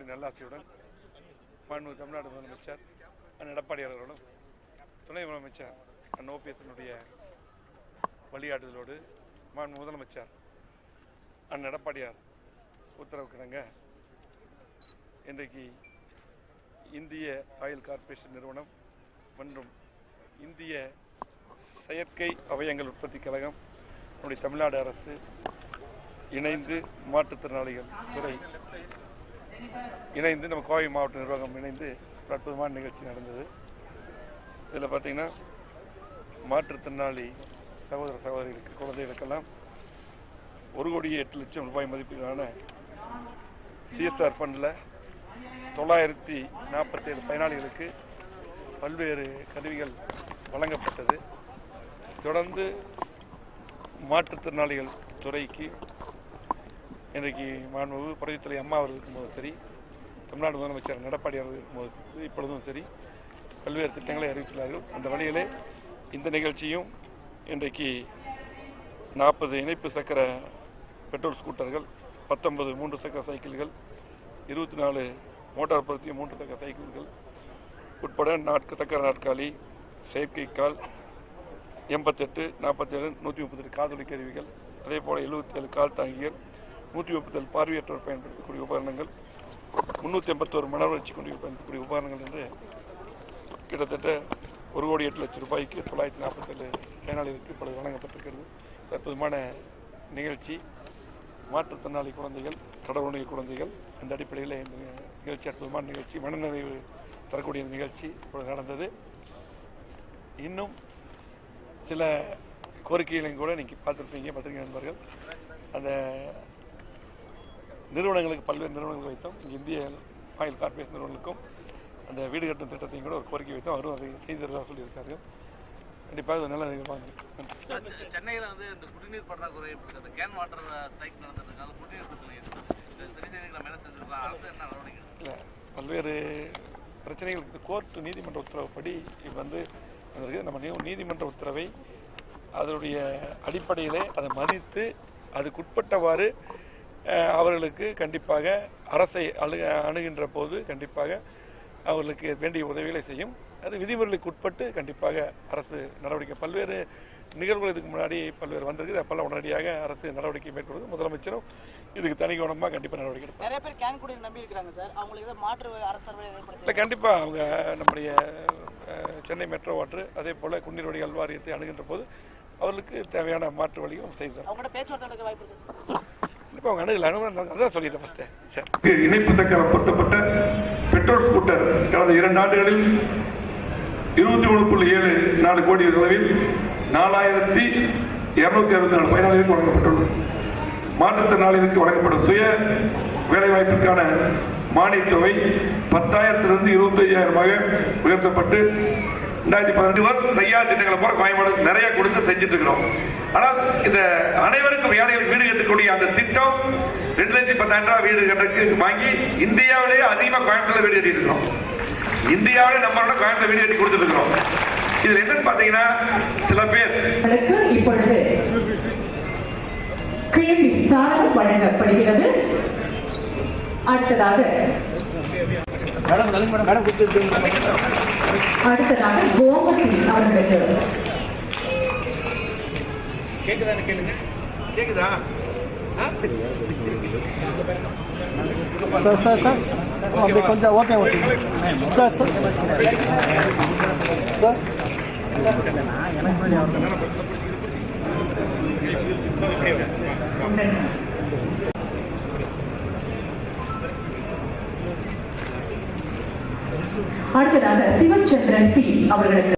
இறைவனுடைய நல்லாசியுடன் மாண்பு தமிழ்நாடு முதலமைச்சர் அண்ணன் எடப்பாடி அவர்களும் துணை முதலமைச்சர் அண்ணன் ஓபிஎஸ்னுடைய வழிகாட்டுதலோடு மாண்பு முதலமைச்சர் அண்ணன் எடப்பாடியார் உத்தரவு கிடங்க இன்றைக்கு இந்திய ஆயில் கார்ப்பரேஷன் நிறுவனம் மற்றும் இந்திய செயற்கை அவயங்கள் உற்பத்தி கழகம் நம்முடைய தமிழ்நாடு அரசு இணைந்து மாற்றுத்திறனாளிகள் துறை இணைந்து நம்ம கோவை மாவட்ட நிர்வாகம் இணைந்து ஒரு அற்புதமான நிகழ்ச்சி நடந்தது. இதில் பார்த்தீங்கன்னா மாற்றுத்திறனாளி சகோதர சகோதரிகளுக்கு குழந்தைகளுக்கெல்லாம் ஒரு கோடி எட்டு லட்சம் ரூபாய் மதிப்பிலான சிஎஸ்ஆர் ஃபண்டில் தொள்ளாயிரத்தி நாற்பத்தேழு பயனாளிகளுக்கு பல்வேறு கருவிகள் வழங்கப்பட்டது. தொடர்ந்து மாற்றுத்திறனாளிகள் துறைக்கு இன்றைக்கு மாண்புமிகு புரட்சித்துறை அம்மா அவர்கள் இருக்கும்போது சரி தமிழ்நாடு முதலமைச்சர் எடப்பாடி அவர்கள் இருக்கும்போது சரி, இப்பொழுதும் சரி பல்வேறு திட்டங்களை அறிவித்துள்ளார்கள். அந்த வழியிலே இந்த நிகழ்ச்சியும் இன்றைக்கு நாற்பது இணைப்பு சக்கர பெட்ரோல் ஸ்கூட்டர்கள் பத்தொன்பது மூன்று சக்கர சைக்கிள்கள் இருபத்தி நாலு மோட்டார் பொருத்திய மூன்று சக்கர சைக்கிள்கள் உட்பட நாட்கு சக்கர நாற்காலி செயற்கைக்கால் எண்பத்தெட்டு நாற்பத்தேழு நூற்றி முப்பத்தெட்டு காதொலி கருவிகள் அதே போல் எழுபத்தேழு கால் தாங்கிகள் நூற்றி முப்பத்தேழு பார்வையற்றோர் பயன்படுத்தக்கூடிய உபகரணங்கள் முந்நூற்றி எண்பத்தோரு மன வளர்ச்சி கொண்டு பயன்படுத்தக்கூடிய உபகரணங்கள் என்று கிட்டத்தட்ட ஒரு கோடி எட்டு லட்சம் ரூபாய்க்கு தொள்ளாயிரத்தி நாற்பத்தேழு பயனாளிகளுக்கு இப்பொழுது வழங்கப்பட்டிருக்கிறது. அற்புதமான நிகழ்ச்சி. மாற்றுத்திறனாளி குழந்தைகள் கடவுளுடைய குழந்தைகள் அந்த அடிப்படையில் இந்த நிகழ்ச்சி அற்புதமான நிகழ்ச்சி மனநிறைவு தரக்கூடிய நிகழ்ச்சி இப்பொழுது நடந்தது. இன்னும் சில கோரிக்கைகளையும் கூட நீங்கள் பார்த்துருப்பீங்க பத்திரிகை நண்பர்கள். அந்த நிறுவனங்களுக்கு பல்வேறு நிறுவனங்கள் வைத்தோம். இங்கே இந்திய ஆயில் கார்ப்பரேஷன் நிறுவனங்களுக்கும் அந்த வீடு கட்டும் திட்டத்தையும் கூட ஒரு கோரிக்கை வைத்தோம். அவரும் அதை செய்து தருவதாக சொல்லியிருக்காரு. கண்டிப்பாக நல்ல நிகழ்வாங்க சென்னையில வந்து இந்த குடிநீர் பற்றாக்குறை கேன் வாட்டர் ஸ்ட்ரைக் நடந்ததுனால குடிநீர் பிரச்சனை இல்லை பல்வேறு பிரச்சனைகளுக்கு கோர்ட் நீதிமன்ற உத்தரவுப்படி இது வந்து வந்திருக்கு நம்ம நீதிமன்ற உத்தரவை அதனுடைய அடிப்படையிலே அதை மதித்து அதுக்குட்பட்டவாறு அவர்களுக்கு கண்டிப்பாக அரசை அழு அணுகின்ற போது கண்டிப்பாக அவர்களுக்கு வேண்டிய உதவிகளை செய்யும். அது விதிமுறைகளுக்கு உட்பட்டு கண்டிப்பாக அரசு நடவடிக்கை பல்வேறு நிகழ்வுகள் இதுக்கு முன்னாடி பல்வேறு வந்திருக்கு அப்பெல்லாம் உடனடியாக அரசு நடவடிக்கை மேற்கொள்வது முதலமைச்சரும் இதுக்கு தனி கவனமாக கண்டிப்பாக நடவடிக்கை எடுப்பார். நிறைய பேர் கேன் குடிநீர் நம்பி இருக்கிறாங்க சார். அவங்களுக்கு மாற்று அரசு இல்லை கண்டிப்பாக அவங்க நம்முடைய சென்னை மெட்ரோ வாட்டர் அதே போல் குடிநீர் வடிகால் வாரியத்தை அணுகின்ற போது அவர்களுக்கு தேவையான மாற்று வழிகளும் செய்து தரும். அவங்கள்ட்ட பேச்சுவார்த்தை நடக்க வாய்ப்பு கண்டிப்பாக அவங்க அணுகல அனுமதி அதான் சொல்லியிருந்தேன் ஃபஸ்ட்டு இணைப்பு சக்கரம் பொருத்தப்பட்ட பெட்ரோல் ஸ்கூட்டர் கடந்த இரண்டு ஆண்டுகளில் இருபத்தி மூணு புள்ளி ஏழு நாலு கோடி செலவில் நாலாயிரத்தி இருநூத்தி அறுபத்தி நாலு பயனாளிகளுக்கு வழங்கப்பட்டுள்ளது. மாற்றுத்திறனாளிகளுக்கு வழங்கப்படும் சுய வேலைவாய்ப்பிற்கான மானியத் தொகை பத்தாயிரத்திலிருந்து இருபத்தி ஐயாயிரமாக உயர்த்தப்பட்டு ரெண்டாயிரத்தி பதினஞ்சு வருஷம் செய்யாத திட்டங்களை போல கோயம்பாடு நிறைய கொடுத்து செஞ்சுட்டு இருக்கிறோம் ஆனால் இந்த அனைவருக்கும் ஏழைகள் வீடு கட்டக்கூடிய அந்த திட்டம் ரெண்டு லட்சத்தி பத்தாயிரம் ரூபாய் வீடு கட்டுறதுக்கு வாங்கி இந்தியாவிலேயே அதிகமாக கோயம்புத்தூர்ல வீடு கட்டிட்டு இருக்கிறோம் இந்தியாவிலே நம்மளோட கோயம்புத்தூர் வீடு கட்டி கொடுத்துட்டு இருக்கிறோம் இதுல என்னன்னு பாத்தீங்கன்னா சில பேர். இப்பொழுது கேள்வி சாரம் வழங்கப்படுகிறது. அடுத்ததாக அடுத்ததாக கோமதி அவர்களுக்கு. கேக்குதா கேளுங்க? கேக்குதா? சார் சார் சார் அப்படி கொஞ்சம் okay. Okay sir sir sir அடுத்ததாக சிவன் சந்திரன் சி அவர்களுக்கு.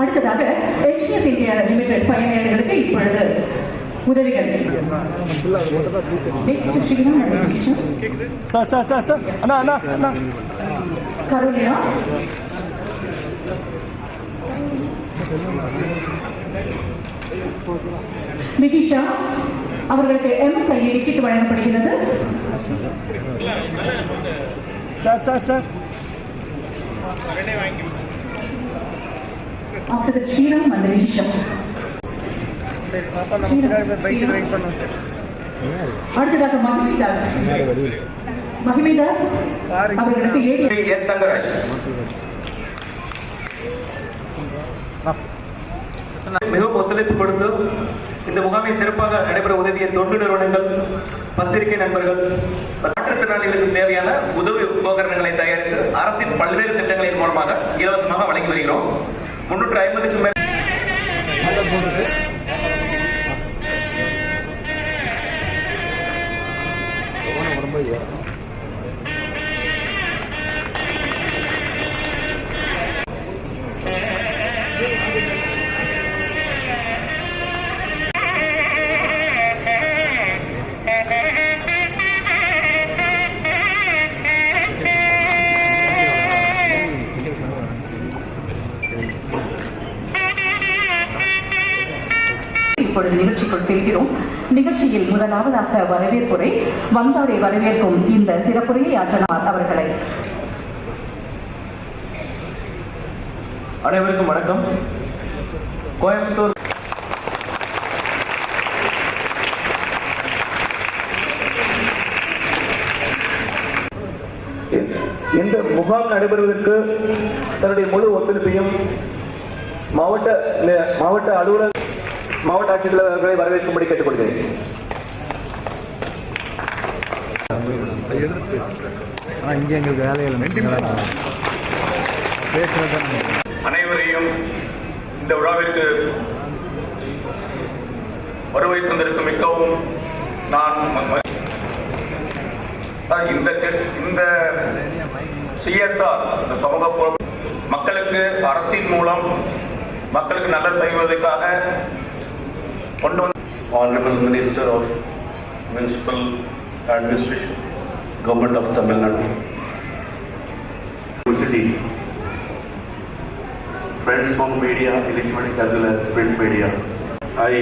அடுத்ததாக எச்எஸ் இந்தியா லிமிடெட் பயணியர்களுக்கு இப்பொழுது உதவிகள். Sir sir sir sir. அண்ணா அண்ணா அண்ணா. நிகிஷா அவர்களுக்கு எம்எஸ்ஐ டிக்கெட் வழங்கப்படுகிறது. Sir sir sir. After Sriram அந்த நிகிஷா அடுத்ததாக மகிமிதாஸ் மகிமிதாஸ் அவர்களுக்கு ஏடி எஸ் தங்கராஜ். மிகவும் ஒத்துழைப்பு கொடுத்து இந்த முகாமை சிறப்பாக நடைபெற உதவிய தொண்டு நிறுவனங்கள் பத்திரிகை நண்பர்கள் மாற்றுத்திறனாளிகளுக்கு தேவையான உதவி உபகரணங்களை தயாரித்து அரசின் பல்வேறு திட்டங்களின் மூலமாக இலவசமாக வழங்கி வருகிறோம். முன்னூற்று ஐம்பதுக்கும் மேல் இப்பொழுது நிகழ்ச்சிக்குள் செல்கிறோம். நிகழ்ச்சியில் முதலாவதாக வரவேற்புரை வந்தாரை வரவேற்கும் இந்த சிறப்புரையை ஆற்றனார் அவர்களை. அனைவருக்கும் வணக்கம். கோயம்புத்தூர் இந்த முகாம் நடைபெறுவதற்கு தன்னுடைய முழு ஒத்துழைப்பையும் மாவட்ட மாவட்ட அலுவலர் மாவட்ட ஆட்சித்தலைவர் அவர்களை வரவேற்கும்படி கேட்டுக்கொள்கிறேன். ஆனால் இங்கே எங்களுக்கு வேலையில் அனைவரையும் இந்த விழாவிற்கு வருகை தந்திருக்கும் மிகவும் நான் இந்த இந்த சிஎஸ்ஆர் இந்த சமூக மக்களுக்கு அரசின் மூலம் மக்களுக்கு நல்லது செய்வதற்காக Honorable Minister of Municipal Administration, Government of Tamil Nadu. City, friends from media, electronic as well as print media. I,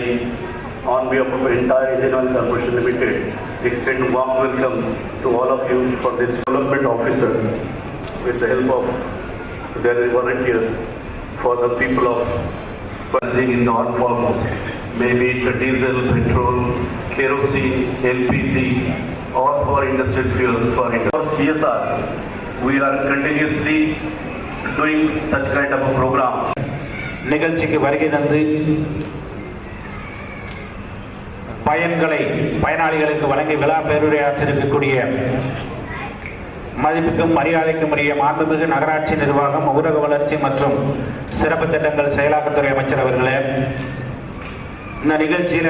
on behalf of entire Indian Oil Corporation Limited, extend warm welcome to all of you for this development officer with the help of their volunteers for the people of balancing in the all forms, maybe the diesel, petrol, kerosene, LPG, or for industrial fuels for India. For CSR, we are continuously doing such kind of a program. நிகழ்ச்சிக்கு வருகை தந்து பயன்களை பயனாளிகளுக்கு வழங்கி விழா பேருரையாற்றிருக்கக்கூடிய மதிப்புக்கும் மரியாதைக்கும் உரிய மாண்புமிகு நகராட்சி நிர்வாகம் ஊரக வளர்ச்சி மற்றும் சிறப்பு திட்டங்கள் செயலாக்கத்துறை அமைச்சர் அவர்களே இந்த நிகழ்ச்சியில